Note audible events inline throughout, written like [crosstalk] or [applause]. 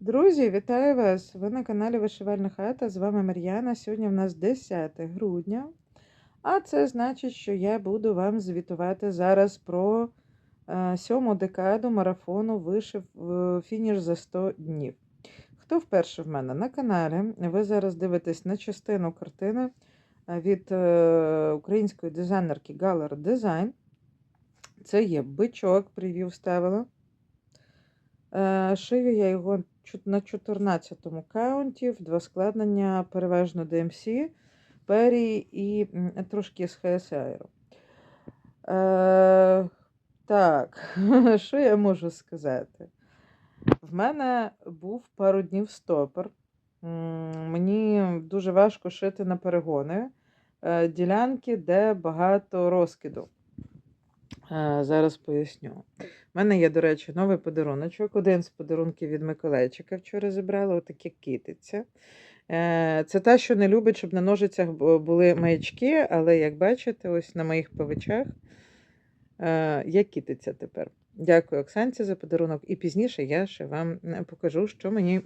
Друзі, вітаю вас! Ви на каналі Вишивальна хата. З вами Мар'яна. Сьогодні в нас 10 грудня. А це значить, що я буду вам звітувати зараз про е, сьому декаду марафону вишив е, фініш за 100 днів. Хто вперше в мене на каналі? Ви зараз дивитесь на частину картини е, від української дизайнерки Galler Design. Це є бичок, прев'ю вставила. Шию я його на 14-му каунті, в два складнення, переважно DMC, Пері і трошки з Aero. Е, так, [laughs] що я можу сказати? В мене був пару днів стопор. Мені дуже важко шити на перегони е, ділянки, де багато розкиду. Е, Зараз поясню. У мене є, до речі, новий подаруночок. Один з подарунків від Миколайчика вчора зібрала, отаке китиця. Е, Це та, що не любить, щоб на ножицях були маячки, але як бачите, ось на моїх павичах е, є китиця тепер. Дякую Оксанці за подарунок. І пізніше я ще вам покажу, що мені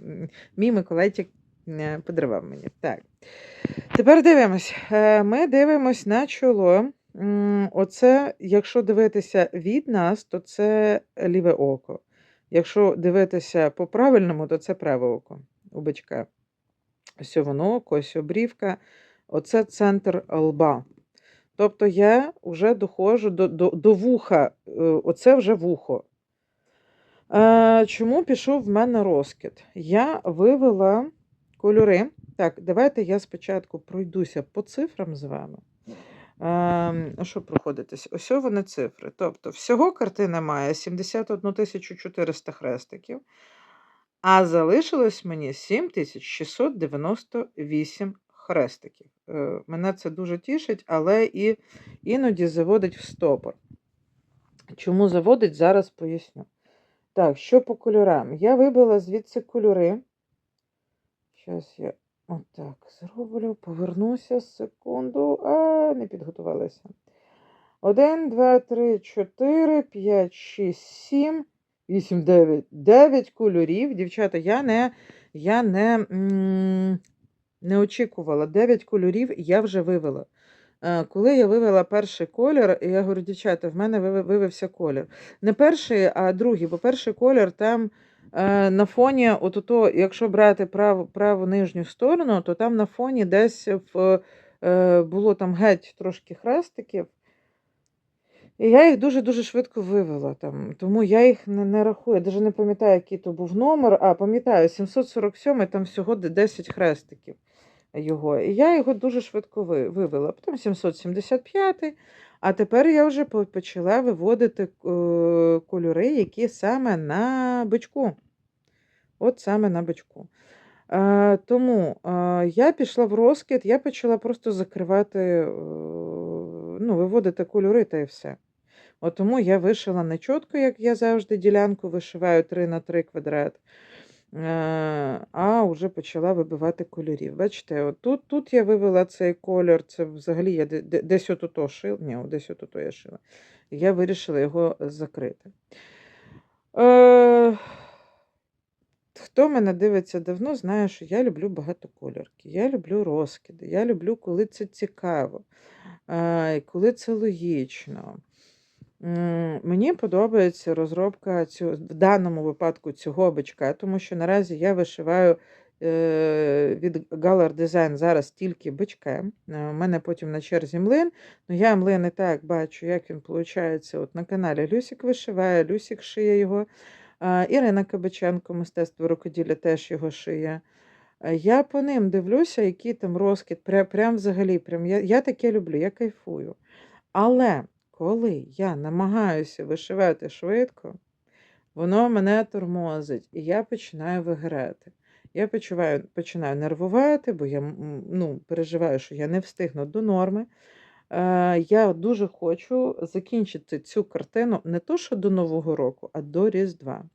мій Миколайчик подарував мені. Так. Тепер дивимось. Ми дивимось на чоло. Оце, якщо дивитися від нас, то це ліве око. Якщо дивитися по правильному, то це праве око у бичка. Ось воно око, ось обрівка. Оце центр лба. Тобто я вже доходжу до, до, до вуха. е, Оце вже вухо. Е, Чому пішов в мене розкид? Я вивела кольори. Так, давайте я спочатку пройдуся по цифрам з вами. Ем, Що проходитись? Ось вони цифри. Тобто, всього картина має 71 400 хрестиків, а залишилось мені 7698 хрестиків. Е, Мене це дуже тішить, але і іноді заводить в стопор. Чому заводить, зараз поясню. Так, що по кольорам? Я вибила звідси кольори. Зараз я отак зроблю, повернуся секунду. А, не підготувалася. 1, 2, 3, 4, 5, 6, 7, 8, 9. 9 кольорів. Дівчата, я не, я не, не очікувала. 9 кольорів я вже вивела. Е, Коли я вивела перший колір, я говорю, дівчата, в мене вивився колір. Не перший, а другий, бо перший колір там е, на фоні, от ото, якщо брати праву, праву нижню сторону, то там на фоні десь в, було там геть трошки хрестиків. І я їх дуже-дуже швидко вивела там, тому я їх не, не рахую. Я навіть не пам'ятаю, який то був номер. А, пам'ятаю, 747 там всього 10 хрестиків його. І я його дуже швидко вивела. Потім 775, а тепер я вже почала виводити е, кольори, які саме на бичку. От саме на бичку. Тому я пішла в розкид, я почала просто закривати, е, ну, виводити кольори та і все. От тому я вишила не чітко, як я завжди ділянку вишиваю 3 на 3 квадрат, е, а вже почала вибивати кольорів. Бачите, от тут, тут я вивела цей колір, це взагалі я де- де- десь отут шила, ні, десь отут я шила. Я вирішила його закрити. Е, Хто мене дивиться давно, знає, що я люблю багатоколірки, я люблю розкиди, я люблю, коли це цікаво, е, коли це логічно. Мені подобається розробка цього, в даному випадку цього бичка, тому що наразі я вишиваю е, від Galler Design зараз тільки бичкем. Е, У мене потім на черзі млин. Ну, я млин і так бачу, як він виходить. От на каналі Люсік вишиває, Люсік шиє його. Ірина Кабаченко, мистецтво рукоділля теж його шиє. Я по ним дивлюся, який там розкид. Прям, прям взагалі, прям, я, я таке люблю, я кайфую. Але коли я намагаюся вишивати швидко, воно мене тормозить, і я починаю виграти. Я почуваю, починаю нервувати, бо я ну, переживаю, що я не встигну до норми. Е, Я дуже хочу закінчити цю картину не то, що до Нового року, а до Різдва.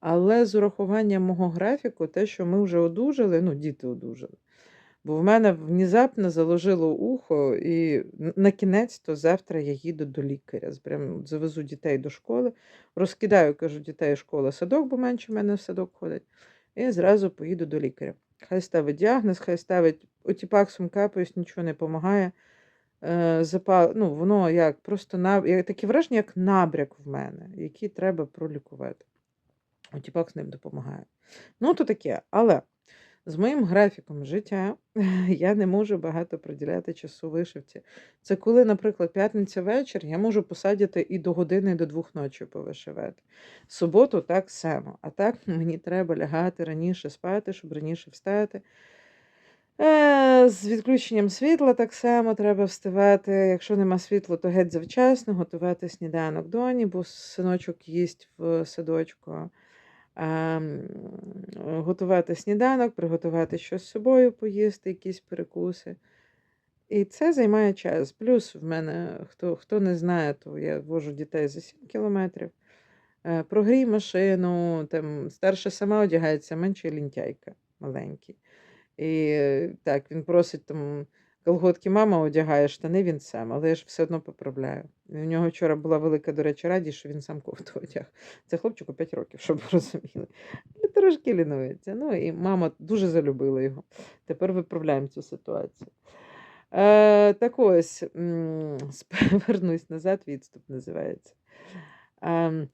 Але з урахуванням мого графіку, те, що ми вже одужали, ну, діти одужали. Бо в мене внезапно заложило ухо, і на кінець то завтра я їду до лікаря. Прям завезу дітей до школи, розкидаю, кажу, дітей школа, садок, бо менше в мене в садок ходить. і зразу поїду до лікаря. Хай ставить діагноз, хай ставить отіпаксом капаюсь, нічого не допомагає. Е, запал, ну, воно як просто наб... таке враження, як набряк в мене, який треба пролікувати. Отіпакс ним допомагає. Ну, то таке. Але з моїм графіком життя [laughs] я не можу багато приділяти часу вишивці. Це коли, наприклад, п'ятниця вечір, я можу посадити і до години, і до двох ночі повишивати. Суботу так само. А так [laughs] мені треба лягати раніше спати, щоб раніше встати. Е, З відключенням світла так само треба вставати. Якщо нема світла, то геть завчасно готувати сніданок доні, бо синочок їсть в садочку. Ем, Готувати сніданок, приготувати щось з собою, поїсти, якісь перекуси. І це займає час. Плюс в мене, хто, хто не знає, то я вожу дітей за 7 кілометрів. Е, Прогрій машину, там старша сама одягається, менше лінтяйка маленький. І так, він просить там колготки мама одягає, штани він сам, але я ж все одно поправляю. У нього вчора була велика, до речі, радість, що він сам кофту [laughs] одяг. Це хлопчику 5 років, щоб ви розуміли. Трошки лінується. Ну і мама дуже залюбила його. Тепер виправляємо цю ситуацію. Е, так ось, [laughs] вернусь назад, відступ називається. Ем,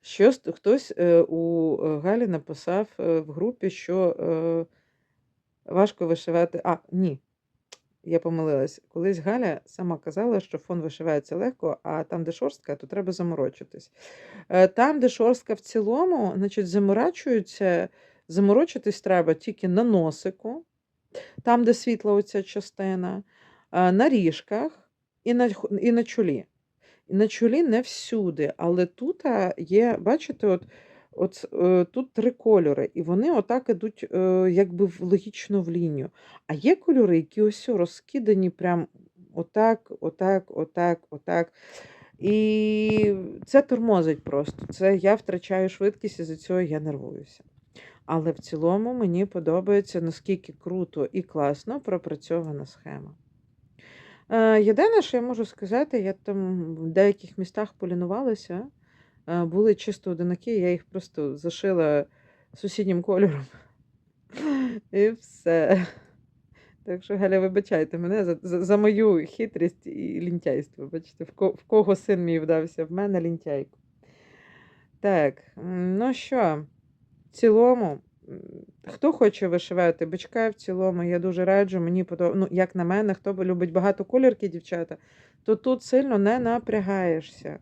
Щось хтось е, у е, Галі написав е, в групі, що е, важко вишивати. А, ні, я помилилась. Колись Галя сама казала, що фон вишивається легко, а там, де шорстка, то треба заморочитись. Е, Там, де шорстка в цілому, значить, заморачуються, заморочитись треба тільки на носику, там, де світла оця частина, е, на ріжках і на, і на чолі. На чолі не всюди, але тут є, бачите, от, от е, тут три кольори, і вони отак ідуть е, якби логічно в лінію. А є кольори, які ось розкидані прям отак, отак, отак, отак. І це тормозить просто. Це я втрачаю швидкість, і за цього я нервуюся. Але в цілому мені подобається, наскільки круто і класно пропрацьована схема. Е, Єдине, що я можу сказати, я там в деяких містах полінувалася, були чисто одинакі, я їх просто зашила сусіднім кольором. [laughs] І все. Так що, Галя, вибачайте мене за, за, за мою хитрість і лінтяйство. Бачите, в, ко, в кого син мій вдався, в мене лінтяйко. Так, ну що, в цілому, хто хоче вишивати бичка, в цілому, я дуже раджу, мені подобається, ну, як на мене, хто любить багато колірки, дівчата, то тут сильно не напрягаєшся.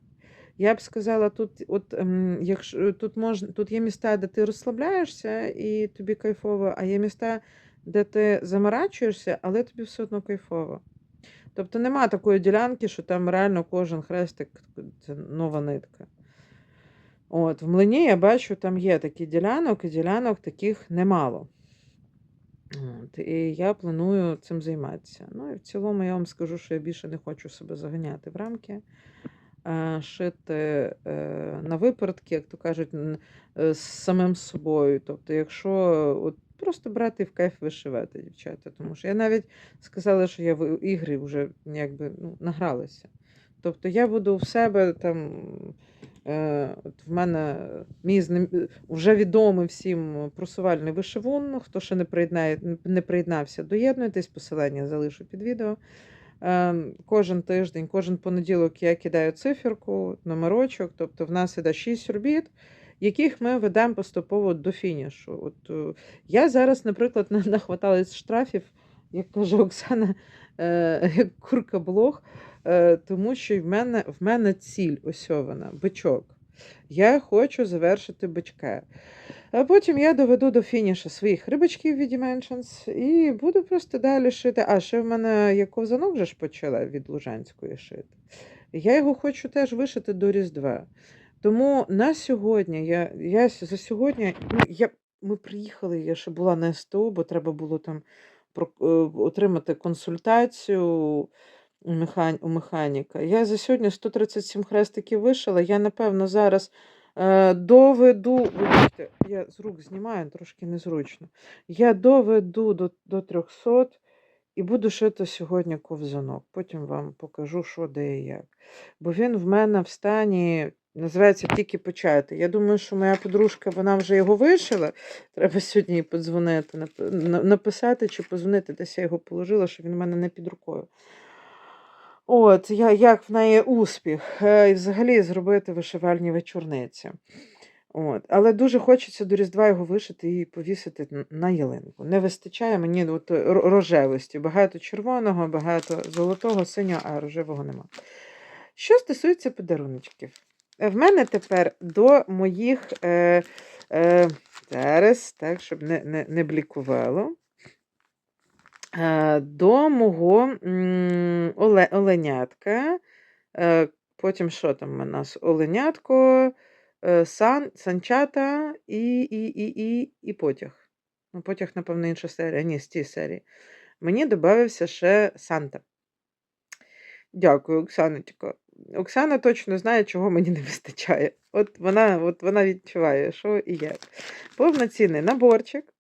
Я б сказала, тут, от, якщо, тут, можна, тут є міста, де ти розслабляєшся і тобі кайфово, а є міста, де ти заморачуєшся, але тобі все одно кайфово. Тобто нема такої ділянки, що там реально кожен хрестик це нова нитка. От, в млині я бачу, там є такі ділянок, і ділянок таких немало. От, і я планую цим займатися. Ну і в цілому я вам скажу, що я більше не хочу себе заганяти в рамки, шити е, на випередки, як то кажуть, е, з самим собою. Тобто, якщо от просто брати в кайф вишивати, дівчата. Тому що я навіть сказала, що я в ігри вже якби ну, награлася. Тобто я буду в себе там. Е, от в мене мій вже відомий всім просувальний вишивун. Хто ще не приєднає, не приєднався, доєднуйтесь, посилання залишу під відео. Е, Кожен тиждень, кожен понеділок я кидаю циферку, номерочок. Тобто в нас іде 6 робіт, яких ми ведемо поступово до фінішу. От е, я зараз, наприклад, [laughs] на- нахваталась штрафів, як каже Оксана, е, як курка блог. Е, тому що в мене, в мене ціль ось бичок. Я хочу завершити бичка. А потім я доведу до фінішу своїх рибочків від Dimensions і буду просто далі шити. А ще в мене є ковзанок вже ж почала від Лужанської шити. Я його хочу теж вишити до Різдва. Тому на сьогодні я, я за сьогодні ну, я, ми приїхали, я ще була на СТО, бо треба було там е, отримати консультацію у, механіка. Я за сьогодні 137 хрестиків вишила. Я, напевно, зараз е, доведу. Вибачте, я з рук знімаю, трошки незручно. Я доведу до, до 300 і буду шити сьогодні ковзанок. Потім вам покажу, що де і як. Бо він в мене в стані Називається тільки почати. Я думаю, що моя подружка вона вже його вишила. Треба сьогодні їй подзвонити, написати чи подзвонити, десь я його положила, щоб він у мене не під рукою. От, я, як в неї успіх, е, і взагалі зробити вишивальні вечорниці. От. Але дуже хочеться до Різдва його вишити і повісити на ялинку. Не вистачає мені от рожевості. Багато червоного, багато золотого, синього, а рожевого нема. Що стосується подаруночків, Е, в мене тепер до моїх е, е, зараз, так, щоб не, не, не блікувало. Е, до мого оле, оленятка. Е, потім що там у нас? Оленятко, е, сан, санчата і, і, і, і, і потяг. Ну, потяг, напевно, інша серія. Ні, з тієї серії. Мені додався ще Санта. Дякую, Оксаночко. Оксана точно знає, чого мені не вистачає. От вона, от вона відчуває, що і як. Повноцінний наборчик.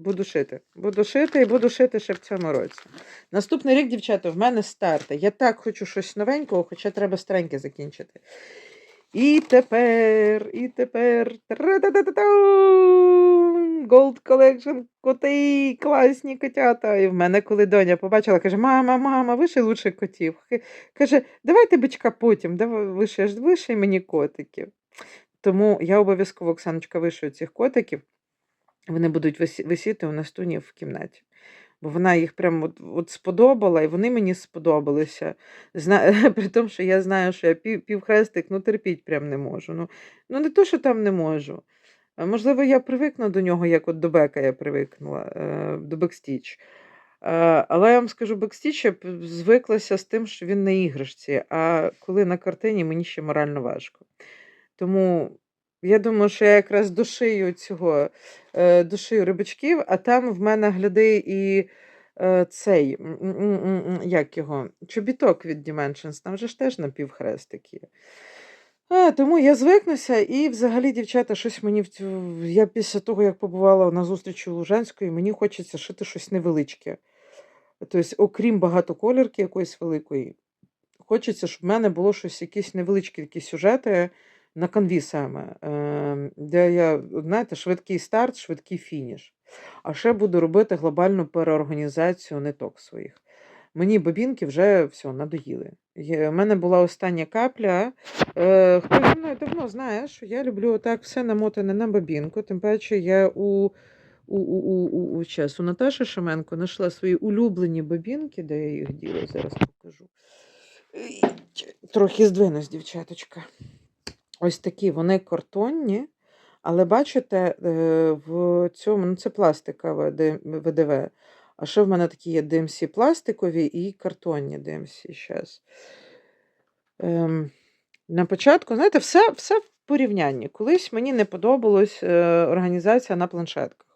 Буду шити. Буду шити і буду шити ще в цьому році. Наступний рік, дівчата, в мене старти. Я так хочу щось новенького, хоча треба стареньке закінчити. І тепер, і тепер. Gold Collection, коти, класні котята. І в мене, коли доня побачила, каже: Мама, мама, виший лучше котів. Каже, давайте бичка потім, давай вишиш, виший мені котиків. Тому я обов'язково, Оксаночка, вишию цих котиків. Вони будуть висіти у Настуні в кімнаті. Бо вона їх прям от, от сподобала, і вони мені сподобалися. Зна... [laughs] При тому, що я знаю, що я пів, півхрестик ну, терпіть прям не можу. Ну, ну не то, що там не можу. Можливо, я привикну до нього, як от до Бека я привикнула, е, до Бекстіч. Е, Але я вам скажу, Бекстіч я звиклася з тим, що він на іграшці, а коли на картині мені ще морально важко. Тому я думаю, що я якраз дошию цього, е, дошию рибачків, а там в мене гляди і е, цей, як його, чобіток від Dimensions, там же ж теж напівхрестик є. А, тому я звикнуся, і взагалі, дівчата, щось мені. Я після того, як побувала на зустрічі у Лужанської, мені хочеться шити щось невеличке. Тобто, окрім багатоколірки якоїсь великої, хочеться, щоб в мене було щось, якісь невеличкі такі сюжети на канві саме, де я, знаєте, швидкий старт, швидкий фініш. А ще буду робити глобальну переорганізацію ниток своїх. Мені бобінки вже все, надоїли. У мене була остання капля. Е, хто зі мною давно знає, що я люблю отак все намотане на бобінку. Тим паче я у, у, у, у, у, у, час, у Наташі Шеменко знайшла свої улюблені бобінки, де я їх діла, зараз покажу. Трохи здвинусь, дівчаточка. Ось такі вони картонні, але бачите, е, в цьому ну це пластикове ВДВ. А ще в мене такі є DMC пластикові і картонні DMC зараз. Ем, на початку, знаєте, все, все в порівнянні. Колись мені не подобалась е, організація на планшетках.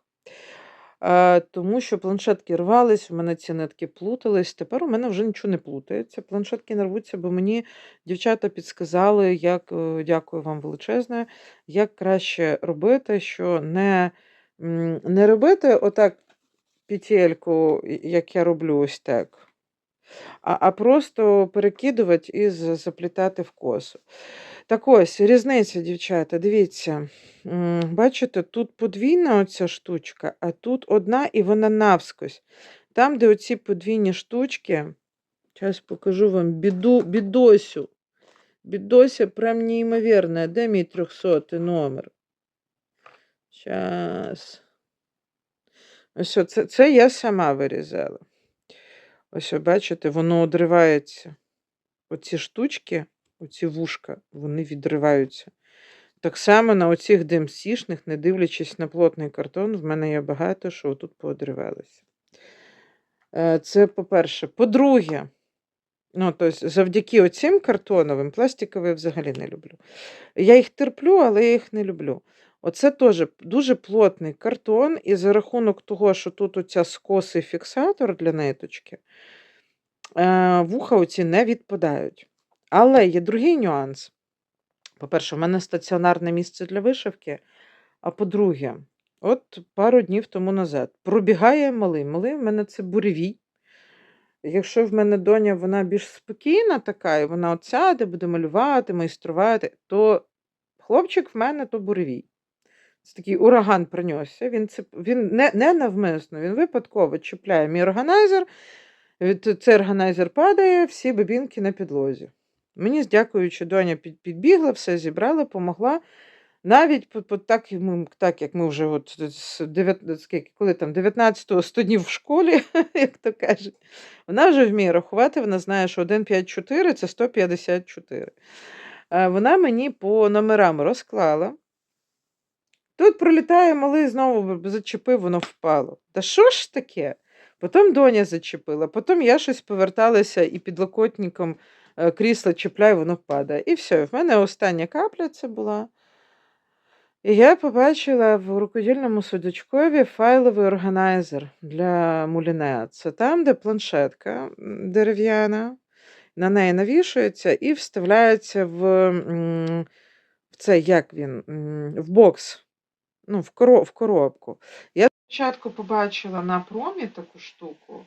Е, тому що планшетки рвались, у мене ці нитки плутались. Тепер у мене вже нічого не плутається. Планшетки не рвуться, бо мені дівчата підсказали, як, е, дякую вам величезне, як краще робити, що не, не робити отак петельку, як я роблю ось так. А, а просто перекидувати і заплітати в косу. Так ось, різниця, дівчата, дивіться. Бачите, тут подвійна оця штучка, а тут одна і вона навскось. Там, де оці подвійні штучки, зараз покажу вам біду, бідосю. Бідося прям неймовірна. Де мій 300 номер? Зараз. Ось це, це я сама вирізала. Ось, бачите, воно одривається. Оці штучки, оці вушка, вони відриваються. Так само на оцих демсішних, не дивлячись на плотний картон, в мене є багато, що тут поодривалося. Е, Це по-перше. По-друге, ну, тобто, завдяки оцим картоновим, пластикові я взагалі не люблю. Я їх терплю, але я їх не люблю. Оце теж дуже плотний картон, і за рахунок того, що тут оця скосий фіксатор для ниточки, е, вуха оці не відпадають. Але є другий нюанс. По-перше, в мене стаціонарне місце для вишивки. А по-друге, от пару днів тому назад пробігає малий. Малий в мене це буревій. якщо в мене доня вона більш спокійна така, і вона от сяде, буде малювати, майструвати, то хлопчик в мене то буревій. Це такий ураган приносся. Він, це, він не, не навмисно, він випадково чіпляє мій органайзер. Цей органайзер падає, всі бабінки на підлозі. Мені, дякуючи, доня підбігла, все зібрала, помогла. Навіть так, так як ми вже от, з 9, коли там 19-го 100 днів в школі, [laughs] як то кажуть, вона вже вміє рахувати, вона знає, що 154 це 154. Е, Вона мені по номерам розклала. Тут пролітає малий, знову зачепив, воно впало. Та що ж таке? Потім доня зачепила, потім я щось поверталася і підлокотником е, крісла чіпляю, воно падає. І все, в мене остання капля це була. І я побачила в рукодільному судочкові файловий органайзер для муліне. Це там, де планшетка дерев'яна, на неї навішується і вставляється в, в цей, як він, в бокс, ну, в коробку. Я спочатку побачила на промі таку штуку,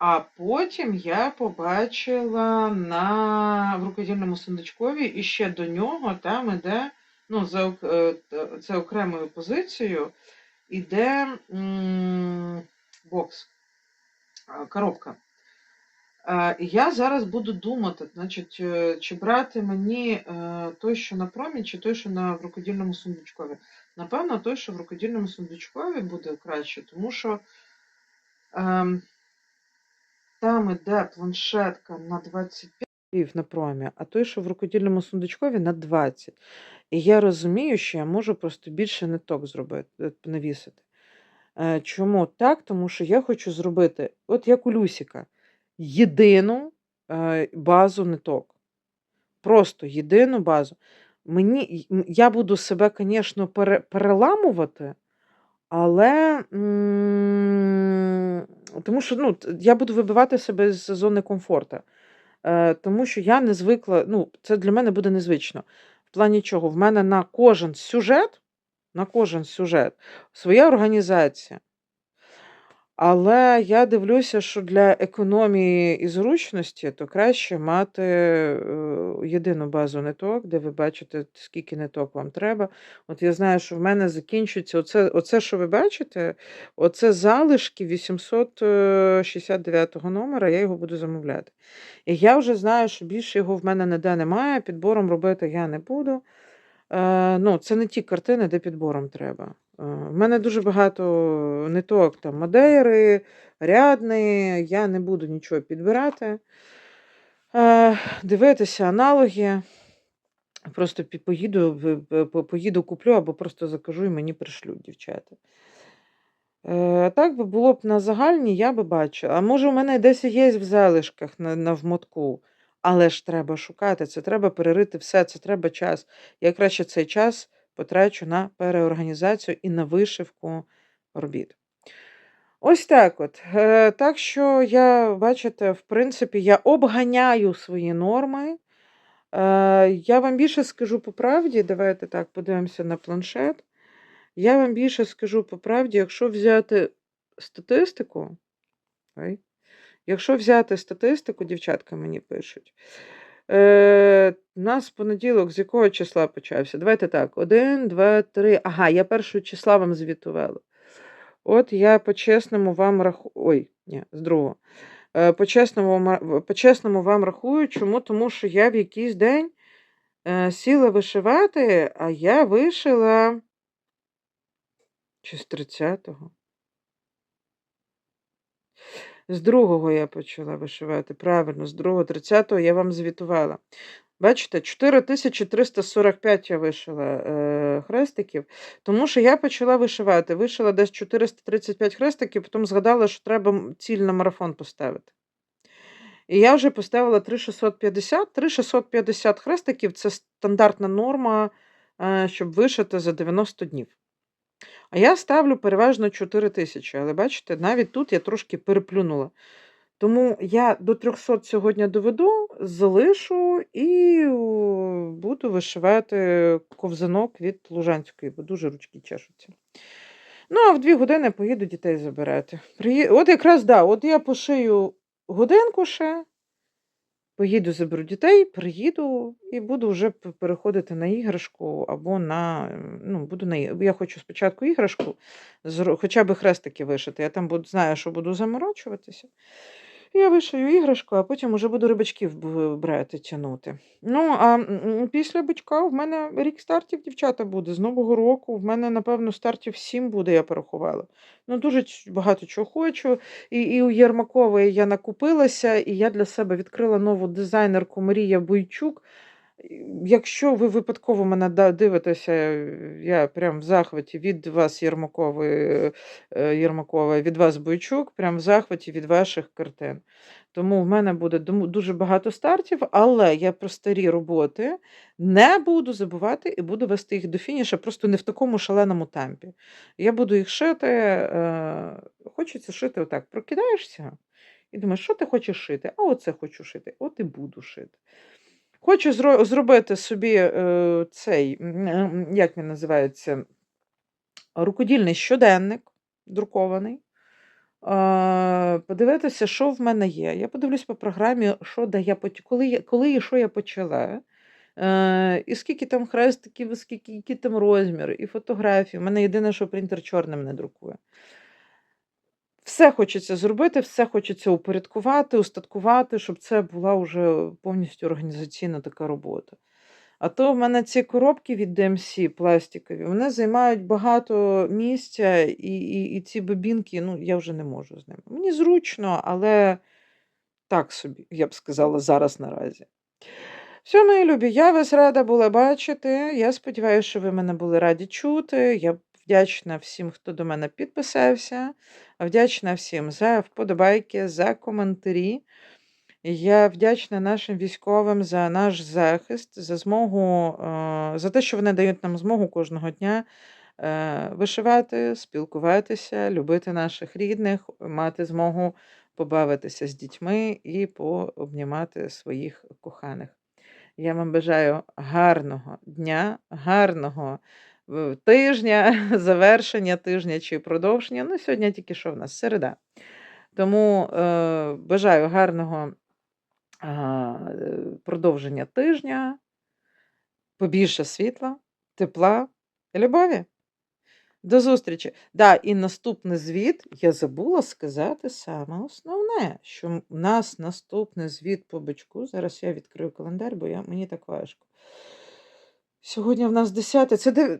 а потім я побачила на в рукодільному сундучкові і ще до нього там іде, ну, за, це окремою позицією, іде бокс, коробка. Я зараз буду думати, значить, е, чи брати мені е, той, що на промі, чи той, що на в рукодільному сундучкові. Напевно, той, що в рукодільному сундучкові буде краще, тому що ем, там іде планшетка на 25 пів на промі, а той, що в рукодільному сундучкові, на 20. І я розумію, що я можу просто більше ниток зробити, е, навісити. Е, Чому так? Тому що я хочу зробити, от як у Люсіка, єдину базу ниток. Просто єдину базу. Мені, я буду себе, звісно, переламувати, але м, тому що ну, я буду вибивати себе з зони комфорту. Е, тому що я не звикла, ну, це для мене буде незвично. В плані чого? В мене на кожен сюжет, на кожен сюжет своя організація. Але я дивлюся, що для економії і зручності то краще мати е, єдину базу ниток, де ви бачите, скільки ниток вам треба. От я знаю, що в мене закінчується оце, оце що ви бачите, оце залишки 869 номера, я його буду замовляти. І я вже знаю, що більше його в мене ніде немає, підбором робити я не буду. Е, ну, це не ті картини, де підбором треба. Е, в мене дуже багато ниток, там Мадейри, Рядни, я не буду нічого підбирати. Е, дивитися аналоги. Просто поїду, поїду, куплю або просто закажу і мені пришлють дівчата. Е, так би було б на загальні, я би бачила. А може, у мене десь є в залишках на, на вмотку, але ж треба шукати, це треба перерити все, це треба час. Я краще цей час потрачу на переорганізацію і на вишивку робіт. Ось так от. Е, так що я, бачите, в принципі, я обганяю свої норми. Е, я вам більше скажу по правді, давайте так подивимося на планшет. Я вам більше скажу по правді, якщо взяти статистику, якщо взяти статистику, дівчатка мені пишуть. Е, у нас понеділок з якого числа почався? Давайте так: 1, 2, 3. Ага, я першого числа вам звітувала. От я по-чесному вам рахую. Ой, ні, з другого. Е, По-чесному, по-чесному вам рахую. Чому? Тому що я в якийсь день е, сіла вишивати, а я вишила. Чи з 30-го? З другого я почала вишивати. Правильно, з другого, 30-го я вам звітувала. Бачите, 4345 я вишила е, хрестиків, тому що я почала вишивати. Вишила десь 435 хрестиків, потім згадала, що треба ціль на марафон поставити. І я вже поставила 3650. 3650 хрестиків це стандартна норма, е, щоб вишити за 90 днів. А я ставлю переважно 4 тисячі, але бачите, навіть тут я трошки переплюнула. Тому я до 300 сьогодні доведу, залишу і буду вишивати ковзанок від Лужанської, бо дуже ручки чешуться. Ну, а в дві години поїду дітей забирати. От якраз да, от я пошию годинку ще. Поїду, заберу дітей, приїду і буду вже переходити на іграшку або на. Ну, буду на я хочу спочатку іграшку, хоча б хрестики вишити. Я там буду, знаю, що буду заморочуватися. Я вишию іграшку, а потім уже буду рибачків брати, тягнути. Ну, а після бичка в мене рік стартів, дівчата, буде. З Нового року в мене, напевно, стартів сім буде, я порахувала. Ну, дуже багато чого хочу. І, і у Єрмакової я накупилася, і я для себе відкрила нову дизайнерку Марія Бойчук. Якщо ви випадково мене дивитеся, я прям в захваті від вас, Єрмакової, е, Єрмакова, від вас Бойчук, прям в захваті від ваших картин. Тому в мене буде дуже багато стартів, але я про старі роботи не буду забувати і буду вести їх до фініша, просто не в такому шаленому темпі. Я буду їх шити. Е, хочеться шити отак. Прокидаєшся і думаєш, що ти хочеш шити? А оце хочу шити, от і буду шити. Хочу зро- зробити собі е, цей, м, як він називається, рукодільний щоденник друкований. Е, подивитися, що в мене є. Я подивлюсь по програмі, що де я коли, я- коли і що я почала. Е, і скільки там хрестиків, скільки які там розміри, і фотографії. У мене єдине, що принтер чорним не друкує. Все хочеться зробити, все хочеться упорядкувати, устаткувати, щоб це була вже повністю організаційна така робота. А то в мене ці коробки від DMC пластикові, вони займають багато місця, і, і, і ці бобінки, ну, я вже не можу з ними. Мені зручно, але так собі, я б сказала, зараз наразі. Все, мої любі, я вас рада була бачити. Я сподіваюся, що ви мене були раді чути. Я вдячна всім, хто до мене підписався. Вдячна всім за вподобайки, за коментарі. Я вдячна нашим військовим за наш захист, за змогу, е, за те, що вони дають нам змогу кожного дня е, вишивати, спілкуватися, любити наших рідних, мати змогу побавитися з дітьми і пообнімати своїх коханих. Я вам бажаю гарного дня, гарного тижня, [laughs] завершення тижня чи продовження. Ну, сьогодні тільки що в нас середа. Тому е, бажаю гарного продовження тижня, побільше світла, тепла і любові. До зустрічі. Да, і наступний звіт я забула сказати саме основне, що у нас наступний звіт по бичку. Зараз я відкрию календар, бо я, мені так важко. Сьогодні в нас 10, це дев-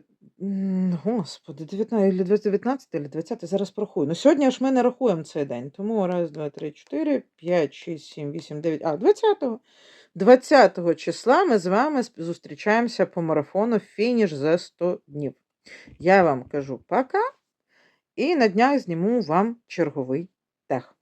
Господи, 19, або 19 або 20, зараз порахую. Ну, сьогодні ж ми не рахуємо цей день, тому раз, два, три, чотири, п'ять, шість, сім, вісім, дев'ять, а, 20-го. 20 числа ми з вами зустрічаємося по марафону фініш за 100 днів. Я вам кажу пока, і на днях зніму вам черговий тех.